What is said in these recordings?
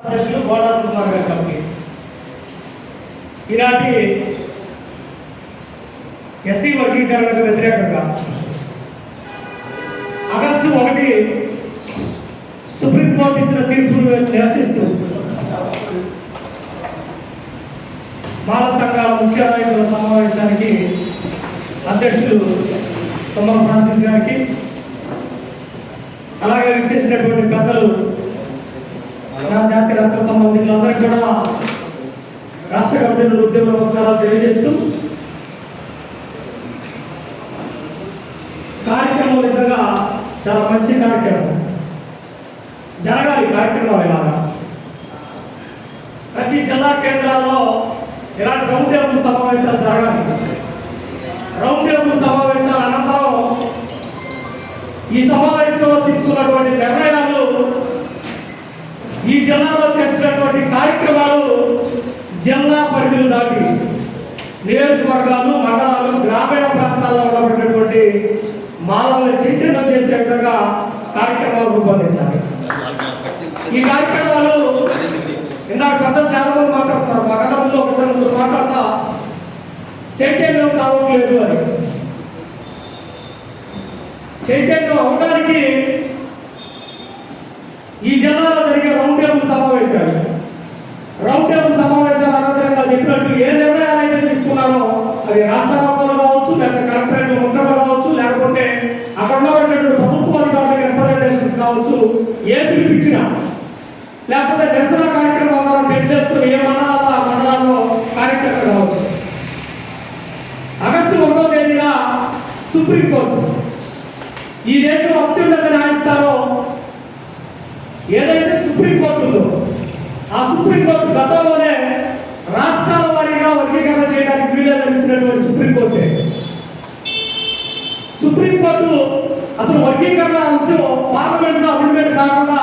అధ్యక్షులు గోడాల కుమార్ గారి కమిటీ. ఈనాటి ఎస్సీ వర్గీకరణకు వ్యతిరేకంగా ఆగస్టు ఒకటి సుప్రీంకోర్టు ఇచ్చిన తీర్పును నిరసిస్తూ బాల సంఘాల ముఖ్య నాయకుల సమావేశానికి అధ్యక్షులు తొమ్మ ఫ్రాన్సిస్ గారికి అలాగే విచ్చేసినటువంటి పెద్దలు జాతి రక్త సంబంధికులందరికీ కూడా రాష్ట్ర కమిటీ ఉద్యమ నమస్కారాలు తెలియజేస్తూ కార్యక్రమం నిజంగా చాలా మంచి కార్యక్రమం. జరగాలి కార్యక్రమం ఇలాగా. ప్రతి జిల్లా కేంద్రాల్లో ఇలాంటి రౌండ్ టేబుల్ సమావేశాలు జరగాలి. రౌండ్ టేబుల్ సమావేశాల అనంతరం ఈ సమావేశంలో తీసుకున్నటువంటి నిర్ణయం జిల్లాలో చేసినటువంటి కార్యక్రమాలు జిల్లా పరిధులు దాటి నియోజకవర్గాలు మండలాలు గ్రామీణ ప్రాంతాల్లో ఉన్నటువంటి మానవుల చైతన్యం చేసే విధంగా కార్యక్రమాలు రూపొందించాలి. ఈ కార్యక్రమాలు ఇందాక పెద్ద చాలా మంది మాట్లాడుతున్నారు. మా కన్నా ఒక ముగ్గురు మాట్లాడతా. చైతన్యం కావట్లేదు అని. చైతన్యం అవడానికి ఈ జిల్లాలో జరిగే రౌండ్ టేబుల్ సమావేశాలు. రౌండ్ టేబుల్ సమావేశాలు అనంతరంగా చెప్పినట్టు ఏ నిర్ణయాలు అయితే తీసుకున్నారో అది రాష్ట్ర మొత్తంలో కావచ్చు లేదా కలెక్టరేట్ ఉండడం కావచ్చు లేకపోతే అక్కడ ఉన్నటువంటి ప్రభుత్వ అధికారులకు రిప్రజెంటేషన్స్ కావచ్చు ఏ పిలిపించినా లేకపోతే నిరసన కార్యక్రమం ద్వారా పెట్టేసుకుని ఏ మండలాల్లో ఆ మండలాల్లో కార్యక్రమం కావచ్చు. ఆగస్టు ఒకటో తేదీన సుప్రీంకోర్టు. ఈ దేశం అత్యున్నత న్యాయస్థానం ఏదైతే సుప్రీంకోర్టు ఉందో ఆ సుప్రీంకోర్టు గతంలోనే రాష్ట్రాల వారీగా వర్గీకరణ చేయడానికి వీలేదని ఇచ్చినటువంటి సుప్రీంకోర్టే సుప్రీంకోర్టు అసలు వర్గీకరణ అంశం పార్లమెంట్లో అమెండ్మెంట్ కాకుండా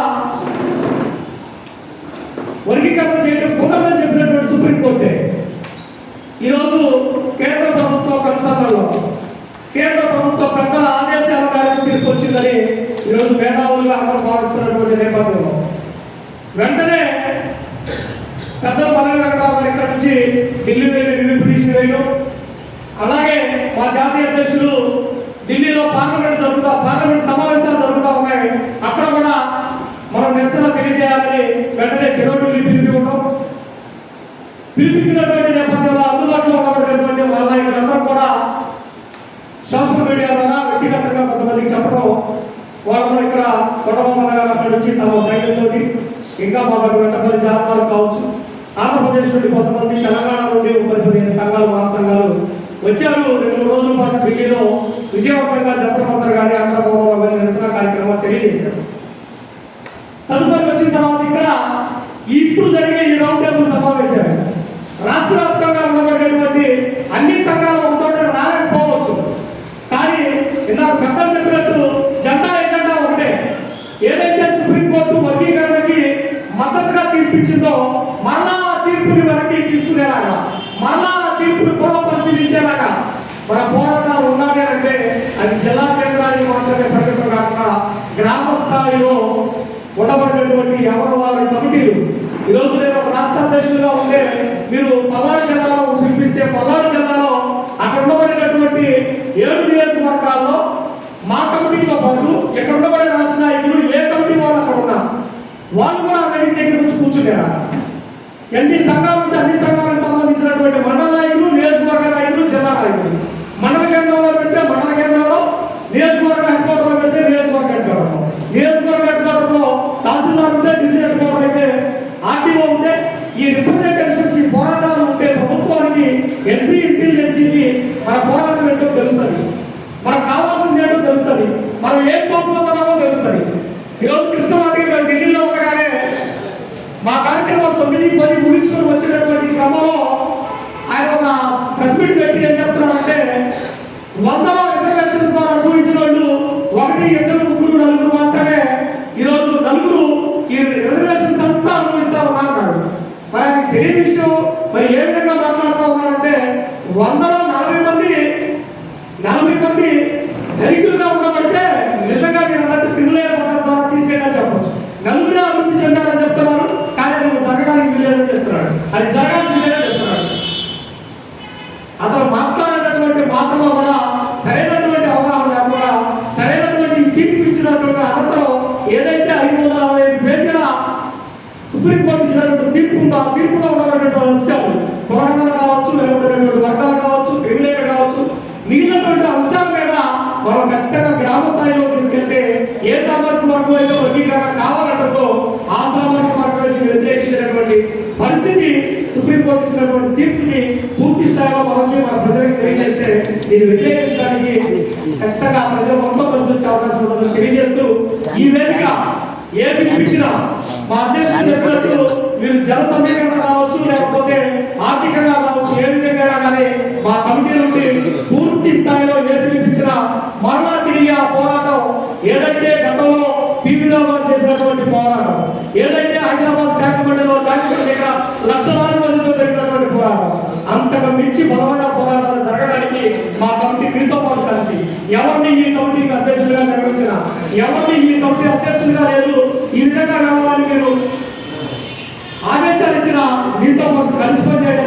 వర్గీకరణ చేయడం కుదరదని చెప్పినటువంటి సుప్రీంకోర్టే ఈరోజు కేంద్ర ప్రభుత్వ కన్సర్న్లో కేంద్ర ప్రభుత్వ పెద్దల ఆదేశాల వచ్చిందని ఈరోజు మేధావులుగా అందరూ భావిస్తున్నటువంటి నేపథ్యంలో. వెంటనే పెద్ద పదవి వెంకటరావు ఇక్కడ నుంచి ఢిల్లీ వెళ్ళి రివ్యూ పిటిషన్ వేయడం. అలాగే మా జాతీయ అధ్యక్షులు ఢిల్లీలో పార్లమెంట్ జరుగుతా పార్లమెంట్ సమావేశాలు జరుగుతూ ఉన్నాయి. అక్కడ కూడా మనం నిరసన తెలియజేయాలని వెంటనే చెరోటుల్ని పిలిపివ్వడం పిలిపించినటువంటి నేపథ్యంలో అందుబాటులో ఉన్నటువంటి వాళ్ళ నాయకులందరూ కూడా సోషల్ మీడియా ద్వారా వ్యక్తిగతంగా వాళ్ళలో ఇక్కడ కొండబొమ్మల గారు అక్కడి నుంచి తమ సైకిల్ తోటి ఇంకా మాకు వెంటపల్లి జాతకాలు కావచ్చు. ఆంధ్రప్రదేశ్ నుండి కొంతమంది తెలంగాణ నుండి ముప్పై సంఘాలు మా సంఘాలు వచ్చారు. రెండు రోజుల పాటు ఢిల్లీలో విజయవంతంగా జంతర్ గారి ఆంధ్రభవనంలో వెళ్ళి నిరసన కార్యక్రమం తెలియజేశారు. తదుపరి వచ్చిన తర్వాత ఇక్కడ ఇప్పుడు జరిగే ఈ రౌండ్ టేబుల్ సమావేశాలు రాష్ట్ర వ్యాప్తంగా ఉండబడేటువంటి అన్ని సంఘాలు ఒక చోట రాలేకపోవచ్చు కానీ ఇందాక పెద్దలు చెప్పినట్టు జెండా ఎజెండా ఒకటే ఏదైతే సుప్రీంకోర్టు వర్గీకరణకి మద్దతుగా తీర్పిచ్చిందో మరలా ఆ తీర్పుని వెనక్కి తీసుకునేలాగా మరలా ఆ తీర్పుని పునఃపరిశీలించేలాగా మన పోరాటం ఉన్నది అంటే అది జిల్లా కేంద్రానికి మాత్రమే పరిమితం కాకుండా గ్రామ స్థాయిలో ఉండబడినటువంటి ఎవరు వారి కమిటీలు. ఈరోజు నేను ఒక రాష్ట్ర అధ్యక్షులుగా ఉంటే మీరు పల్నాడు జిల్లాలో చూపిస్తే పల్నాడు జిల్లాలో అక్కడ ఉండబడినటువంటి ఏడు నియోజకవర్గాల్లో మా కమిటీతో పాటు ఇక్కడ ఉండబడే రాష్ట్ర నాయకులు ఏ ఉన్నా వాళ్ళు కూడా ఆ వేదిక దగ్గర నుంచి కూర్చునేరా ఎన్ని సంఘాలు ఉంటే అన్ని సంఘాలకు సంబంధించినటువంటి మండల నాయకులు నియోజకవర్గ నాయకులు జిల్లా నాయకులు. మండల కేంద్రంలో పెడితే మండల కేంద్రంలో నియోజకవర్గ హెడ్ క్వార్టర్లో పెడితే నియోజకవర్గ హెడ్ క్వార్టర్లో నియోజకవర్గ హెడ్ క్వార్టర్లో తహసీల్దార్ ఉంటే డివిజన్ హెడ్ క్వార్టర్ అయితే ఆర్టీఓ ఉంటే ఈ రిప్రజెంటేషన్స్ ఈ పోరాటాలు ఉంటే ప్రభుత్వానికి ఎస్బీ ఇంటెలిజెన్సీకి మన పోరాటం ఏంటో తెలుస్తుంది. మనకు కావాల్సింది ఏంటో తెలుస్తుంది. మనం ఏం కోల్పోతున్నామో ఈరోజు కృష్ణమాటి మేము ఢిల్లీలో ఉండగానే మా కార్యక్రమం తొమ్మిది పది ముగించుకొని వచ్చినటువంటి క్రమంలో ఆయన ఒక ప్రెస్ మీట్ పెట్టి ఏం చెప్తున్నామంటే వందల రిజర్వేషన్ ద్వారా అనుభవించిన వాళ్ళు ఒకటి ఇద్దరు ముగ్గురు నలుగురు మాత్రమే ఈరోజు నలుగురు ఈ రిజర్వేషన్స్ అంతా అనుభవిస్తా ఉన్నారు మరి ఆయనకి తెలియని విషయం మరి ఏ విధంగా మాట్లాడుతూ ఉన్నారంటే వందలో నలభై మంది నలభై మంది దరిద్రంగా ఉండబడితే నిజంగా మీరు అన్నట్టు తిరుగులేని పథకం ద్వారా తీసేయడం చెప్పచ్చు. నలుగురు అభివృద్ధి చెందాలని చెప్తున్నారు కానీ అది జరగడానికి వీలేదని చెప్తున్నాడు అది జరగాల్సి లేదని చెప్తున్నాడు అతను మాట్లాడేటటువంటి మాటలో కూడా సరైనటువంటి అవగాహన లేకుండా సరైనటువంటి తీర్పు ఇచ్చినటువంటి అనంతరం ఏదైతే ఐదు వందల అరవై ఐదు పేజీల సుప్రీంకోర్టు ఇచ్చినటువంటి తీర్పు ఉందో ఆ తీర్పులో ఉన్నటువంటి అంశం పరిస్థితి సుప్రీంకోర్టు ఇచ్చినటువంటి తీర్పుని పూర్తి స్థాయిలో మనల్ని మన ప్రజలకు తెలియజేస్తే దీన్ని వ్యతిరేకించడానికి ఖచ్చితంగా ప్రజలు మొత్తం కలిసి వచ్చే అవకాశం ఉందని తెలియజేస్తూ ఈ వేదిక ఏ పిలిపించినా మా అధ్యక్షుడు చెప్పినట్టు మీరు జల సమీకరణ కావచ్చు లేకపోతే ఆర్థికంగా కావచ్చు ఏ విధంగా కానీ మా కమిటీ నుండి పూర్తి స్థాయిలో ఏ పిలిపించిన మరలా తిరిగి ఆ పోరాటం ఏదైతే గతంలో పీవీలో చేసినటువంటి పోరాటం ఏదైతే హైదరాబాద్ ట్యాంక్ బండిలో దగ్గర లక్షలాది మందితో జరిగినటువంటి పోరాటం అంతకు మించి బలమైన పోరాటాలు జరగడానికి మా కమిటీ మీతో పాటు కలిసి ఎవరిని ఈ కమిటీకి అధ్యక్షులుగా నిర్వహించిన ఎవరిని ఈ కమిటీ అధ్యక్షులుగా లేదు ఈ విధంగా రావాలని మీరు ఆదేశాలు ఇచ్చిన మీతో పాటు కలిసి పనిచేయడం